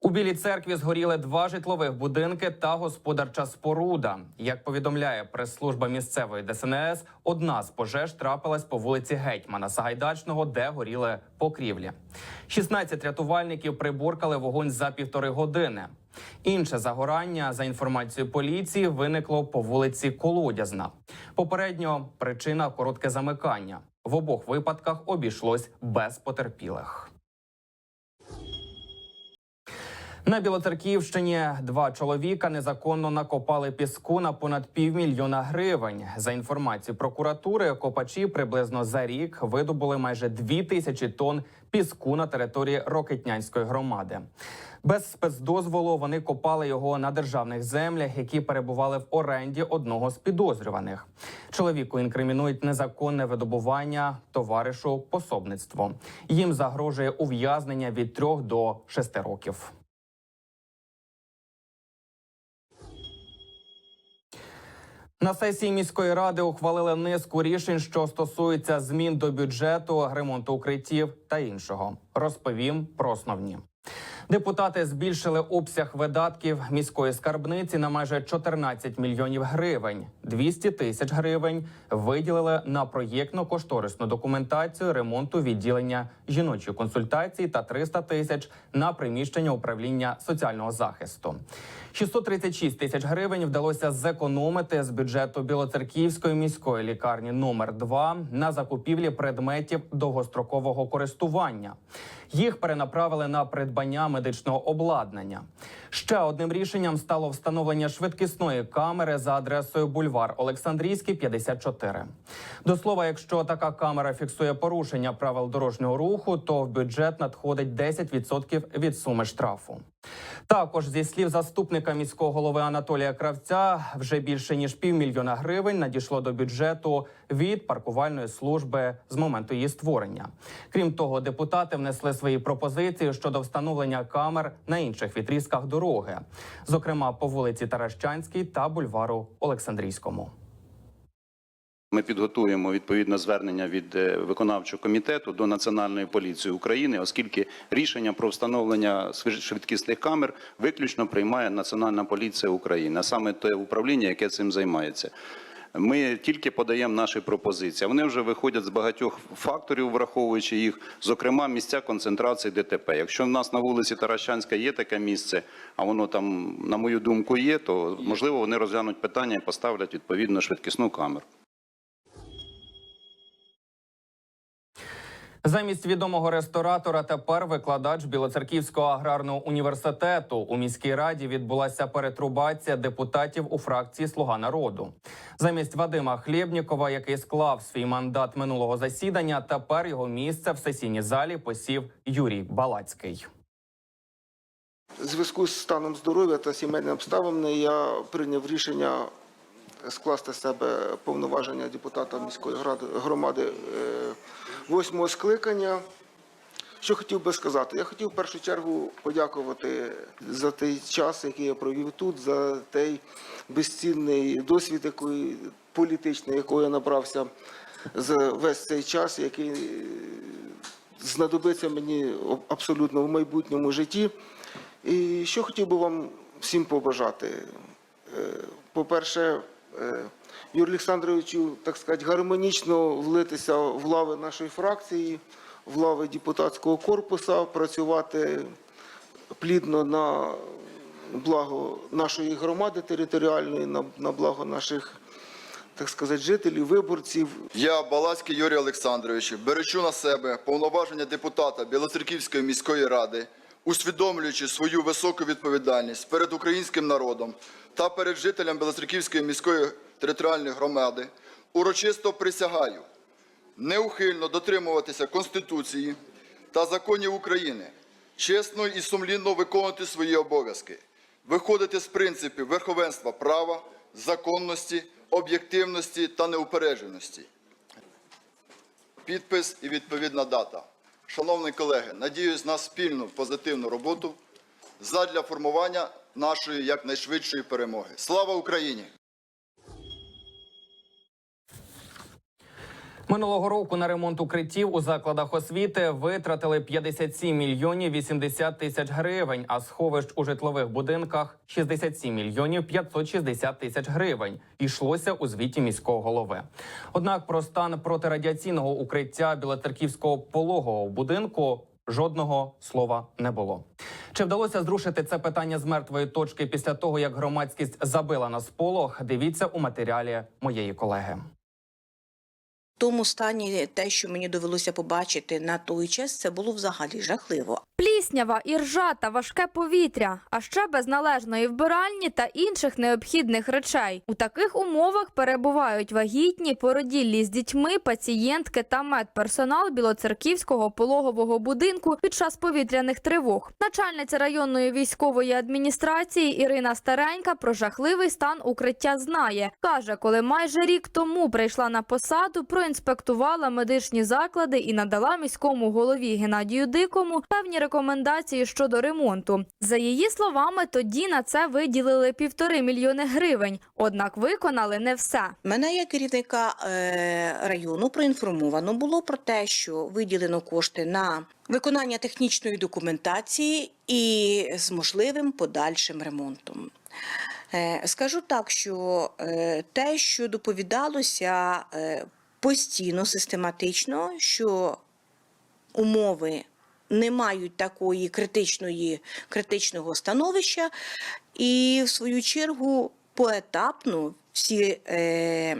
У Білій церкві згоріли два житлових будинки та господарча споруда. Як повідомляє прес-служба місцевої ДСНС, одна з пожеж трапилась по вулиці Гетьмана Сагайдачного, де горіли покрівлі. 16 рятувальників приборкали вогонь за півтори години. Інше загорання, за інформацією поліції, виникло по вулиці Колодязна. Попередньо причина коротке замикання. В обох випадках обійшлось без потерпілих. На Білоцерківщині два чоловіка незаконно накопали піску на понад півмільйона гривень. За інформацією прокуратури, копачі приблизно за рік видобули майже дві тисячі тонн піску на території Рокетнянської громади. Без спецдозволу вони копали його на державних землях, які перебували в оренді одного з підозрюваних. Чоловіку інкримінують незаконне видобування товаришу пособництво. Їм загрожує ув'язнення від трьох до шести років. На сесії міської ради ухвалили низку рішень, що стосуються змін до бюджету, ремонту укриттів та іншого. Розповім про основні. Депутати збільшили обсяг видатків міської скарбниці на майже 14 мільйонів гривень. 200 тисяч гривень виділили на проєктно-кошторисну документацію ремонту відділення жіночої консультації та 300 тисяч на приміщення управління соціального захисту. 636 тисяч гривень вдалося зекономити з бюджету Білоцерківської міської лікарні номер 2 на закупівлі предметів довгострокового користування. Їх перенаправили на придбання медичного обладнання. Ще одним рішенням стало встановлення швидкісної камери за адресою бульвар Олександрійський, 54. До слова, якщо така камера фіксує порушення правил дорожнього руху, то в бюджет надходить 10% від суми штрафу. Також зі слів заступника міського голови Анатолія Кравця, вже більше ніж півмільйона гривень надійшло до бюджету від паркувальної служби з моменту її створення. Крім того, депутати внесли свої пропозиції щодо встановлення камер на інших відрізках дороги, зокрема по вулиці Таращанській та бульвару Олександрійському. Ми підготуємо відповідне звернення від е, виконавчого комітету до Національної поліції України, оскільки рішення про встановлення швидкісних камер виключно приймає Національна поліція України, а саме те управління, яке цим займається. Ми тільки подаємо наші пропозиції. Вони вже виходять з багатьох факторів, враховуючи їх, зокрема місця концентрації ДТП. Якщо в нас на вулиці Таращанська є таке місце, а воно там, на мою думку, є, то можливо вони розглянуть питання і поставлять відповідно швидкісну камеру. Замість відомого ресторатора тепер викладач Білоцерківського аграрного університету. У міській раді відбулася перетрубація депутатів у фракції Слуга народу. Замість Вадима Хлєбнікова, який склав свій мандат минулого засідання, тепер його місце в сесійній залі посів Юрій Балацький. Зв'язку з станом здоров'я та сімейними обставинами я прийняв рішення скласти себе повноваження депутата міської громади е, восьмого скликання. Що хотів би сказати? Я хотів в першу чергу подякувати за той час, який я провів тут, за той безцінний досвід, який, політичний, якого я набрався за весь цей час, який знадобиться мені абсолютно в майбутньому житті. І що хотів би вам всім побажати? Е, По-перше, Юрію Олександровичу, так сказати, гармонічно влитися в лави нашої фракції, в лави депутатського корпусу, працювати плідно на благо нашої громади територіальної, на, на благо наших, так сказати, жителів, виборців, Я, Балацький Юрій Олександрович, беречу на себе повноваження депутата Білоцерківської міської ради, усвідомлюючи свою високу відповідальність перед українським народом та перед жителям Білоцерківської міської територіальної громади, урочисто присягаю неухильно дотримуватися Конституції та законів України, чесно і сумлінно виконувати свої обов'язки, виходити з принципів верховенства права, законності, об'єктивності та неупередженості. Підпис і відповідна дата. Шановні колеги, надіюсь на спільну позитивну роботу задля формування нашої якнайшвидшої перемоги. Слава Україні! Минулого року на ремонт укриттів у закладах освіти витратили 57 мільйонів 80 тисяч гривень, а сховищ у житлових будинках 67 мільйонів 560 тисяч гривень. Йшлося у звіті міського голови. Однак про стан протирадіаційного укриття білоцерківського пологового будинку жодного слова не було. Чи вдалося зрушити це питання з мертвої точки після того, як громадськість забила на сполох? Дивіться у матеріалі моєї колеги. Тому стані те, що мені довелося побачити на той час, це було взагалі жахливо. Пліснява, іржа та важке повітря, а ще без належної вбиральні та інших необхідних речей. У таких умовах перебувають вагітні, породіллі з дітьми, пацієнтки та медперсонал Білоцерківського пологового будинку під час повітряних тривог. Начальниця районної військової адміністрації Ірина Старенька про жахливий стан укриття знає. каже, коли майже рік тому прийшла на посаду, проінспектувала медичні заклади і надала міському голові Геннадію Дикому певні рекомендації щодо ремонту. За її словами, тоді на це виділили півтори мільйони гривень, однак виконали не все. Мене як керівника е, району проінформовано було про те, що виділено кошти на виконання технічної документації і з можливим подальшим ремонтом. Е, Скажу так, що е, те, що доповідалося постійно, систематично, що умови не мають такої критичної, критичного становища, і в свою чергу поетапно всі е,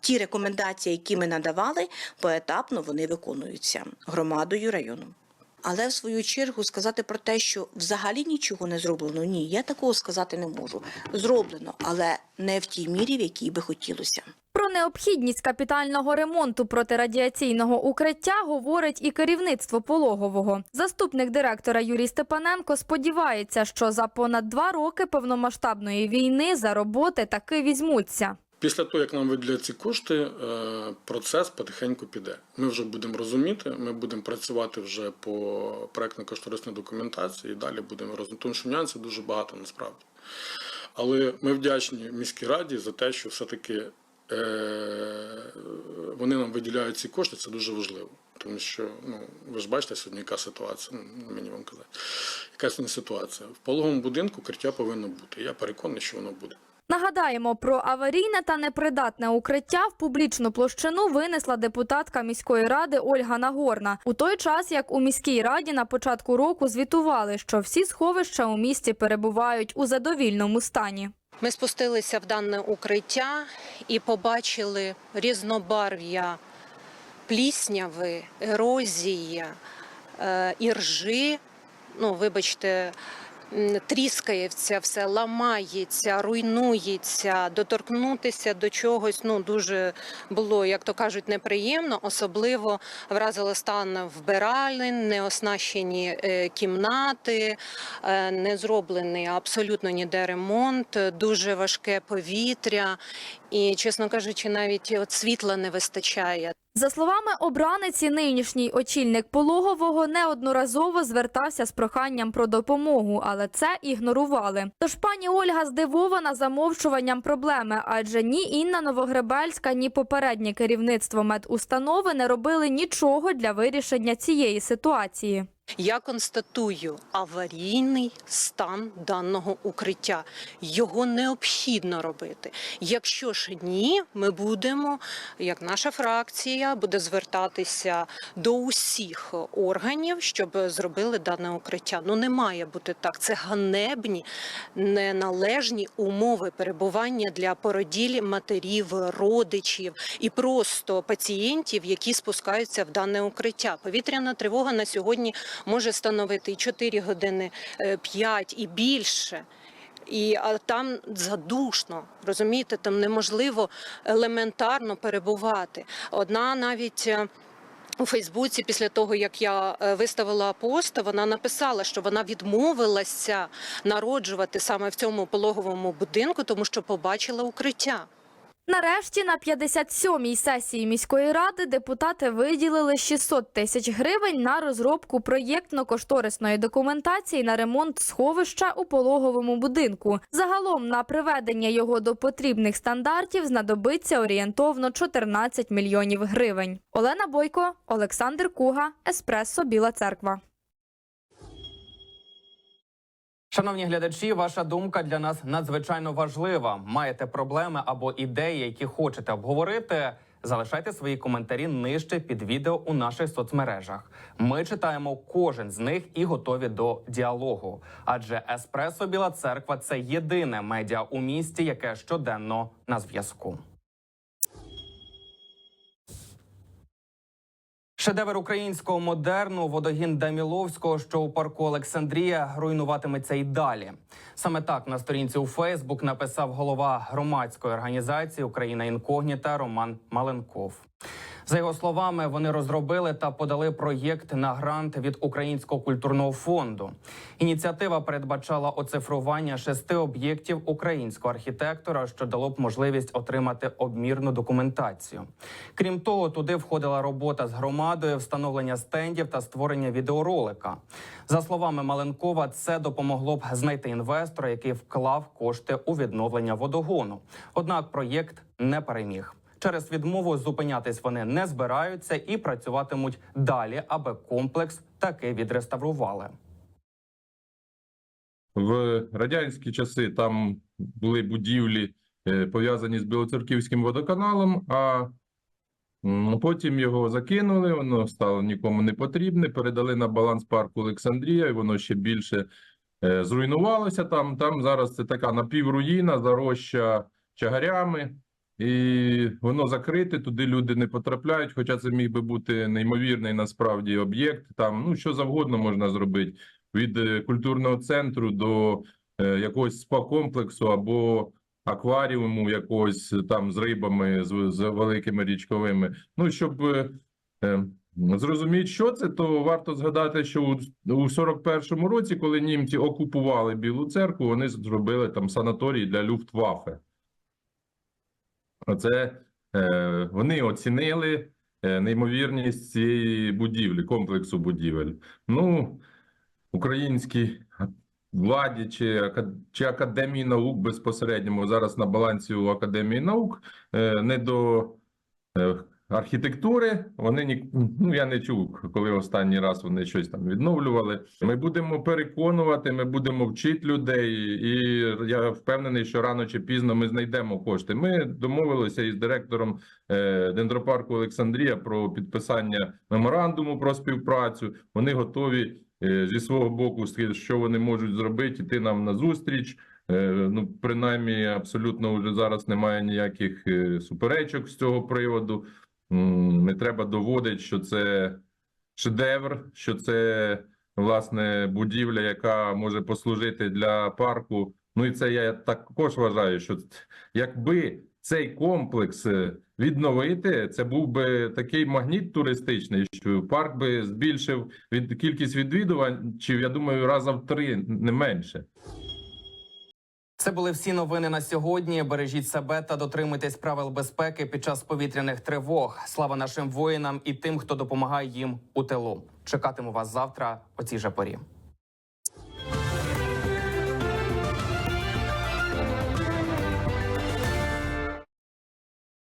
ті рекомендації, які ми надавали, поетапно вони виконуються громадою району. Але в свою чергу сказати про те, що взагалі нічого не зроблено, ні, я такого сказати не можу. Зроблено, але не в тій мірі, в якій би хотілося. Про необхідність капітального ремонту протирадіаційного укриття говорить і керівництво пологового. Заступник директора Юрій Степаненко сподівається, що за понад два роки повномасштабної війни за роботи таки візьмуться. Після того, як нам виділять ці кошти, е, процес потихеньку піде. Ми вже будемо розуміти, ми будемо працювати вже по проектно-кошторисній документації і далі будемо розуміти, тому що нюансів дуже багато насправді. Але ми вдячні міській раді за те, що все-таки е, вони нам виділяють ці кошти, це дуже важливо. Тому що ну ви ж бачите сьогодні, яка ситуація. Ну мені вам казати, яка сьогодні ситуація в пологовому будинку укриття повинно бути. Я переконаний, що воно буде. Нагадаємо, про аварійне та непридатне укриття в публічну площину винесла депутатка міської ради Ольга Нагорна. У той час, як у міській раді на початку року звітували, що всі сховища у місті перебувають у задовільному стані. Ми спустилися в дане укриття і побачили різнобарв'я плісняви, ерозії, е, іржи. Ну, вибачте, тріскається все, ламається, руйнується, доторкнутися до чогось ну дуже було, як то кажуть, неприємно. Особливо вразило стан вбиралень, неоснащені е, кімнати, е, не зроблений абсолютно ніде ремонт, дуже важке повітря. І, чесно кажучи, навіть от світла не вистачає. За словами обраниці, нинішній очільник пологового неодноразово звертався з проханням про допомогу, але це ігнорували. Тож пані Ольга здивована замовчуванням проблеми, адже ні Інна Новогребельська, ні попереднє керівництво медустанови не робили нічого для вирішення цієї ситуації. Я констатую аварійний стан даного укриття. Його необхідно робити. Якщо ж ні, ми будемо, як наша фракція, буде звертатися до усіх органів, щоб зробили дане укриття. Ну не має бути так. Це ганебні, неналежні умови перебування для породілі матерів, родичів і просто пацієнтів, які спускаються в дане укриття. Повітряна тривога на сьогодні може становити і 4 години, 5 і більше. І а там задушно, розумієте, там неможливо елементарно перебувати. Одна навіть. е, У Фейсбуці, після того як я е, виставила пост, вона написала, що вона відмовилася народжувати саме в цьому пологовому будинку, тому що побачила укриття. Нарешті на 57-й сесії міської ради депутати виділили 600 тисяч гривень на розробку проєктно-кошторисної документації на ремонт сховища у пологовому будинку. Загалом на приведення його до потрібних стандартів знадобиться орієнтовно 14 мільйонів гривень. Олена Бойко, Олександр Куга, Еспресо Біла Церква. Шановні глядачі, ваша думка для нас надзвичайно важлива. Маєте проблеми або ідеї, які хочете обговорити? Залишайте свої коментарі нижче під відео у наших соцмережах. Ми читаємо кожен з них і готові до діалогу. Адже Еспресо Біла Церква це єдине медіа у місті, яке щоденно на зв'язку. Шедевр українського модерну водогін Даміловського, що у парку Олександрія, руйнуватиметься й далі. Саме так на сторінці у Фейсбук написав голова громадської організації Україна інкогніта Роман Маленков. За його словами, вони розробили та подали проєкт на грант від Українського культурного фонду. Ініціатива передбачала оцифрування шести об'єктів українського архітектора, що дало б можливість отримати обмірну документацію. Крім того, туди входила робота з громадою, встановлення стендів та створення відеоролика. За словами Маленкова, це допомогло б знайти інвестора, який вклав кошти у відновлення водогону. Однак проєкт не переміг. Через відмову зупинятись вони не збираються і працюватимуть далі, аби комплекс таки відреставрували. В радянські часи там були будівлі е, пов'язані з Білоцерківським водоканалом, а потім його закинули, воно стало нікому не потрібне, передали на баланс парку Олександрія, і воно ще більше е, зруйнувалося там. Там зараз це така напівруїна, зароща чагарями, і воно закрите, туди люди не потрапляють, хоча це міг би бути неймовірний насправді об'єкт. Там ну що завгодно можна зробити від е, культурного центру до е, якогось спа-комплексу або акваріуму якогось е, там з рибами, з, з великими річковими. Ну, щоб е, е, зрозуміти, що це, то варто згадати, що у 41-му році, коли німці окупували Білу церкву, вони зробили там санаторій для Люфтваффе. Оце е, вони оцінили е, неймовірність цієї будівлі, комплексу будівель. Ну, українській владі чи, чи Академії наук безпосередньо зараз на балансі у Академії наук е, не до архітектури. Вони ні, ну я не чув, коли останній раз вони щось там відновлювали. Ми будемо переконувати, ми будемо вчити людей, і я впевнений, що рано чи пізно ми знайдемо кошти. Ми домовилися із директором е, дендропарку Олександрія про підписання меморандуму про співпрацю. Вони готові е, зі свого боку, що вони можуть зробити, іти нам на зустріч. Е, Ну, принаймні, абсолютно вже зараз немає ніяких суперечок з цього приводу. Не треба доводити, що це шедевр, що це власне будівля, яка може послужити для парку. Ну і це я також вважаю, що якби цей комплекс е, відновити, це був би такий магніт туристичний, що парк би збільшив від кількість відвідувачів, я думаю, раза в три не менше. Це були всі новини на сьогодні. Бережіть себе та дотримуйтесь правил безпеки під час повітряних тривог. Слава нашим воїнам і тим, хто допомагає їм у тилу. Чекатиму вас завтра о цій же порі.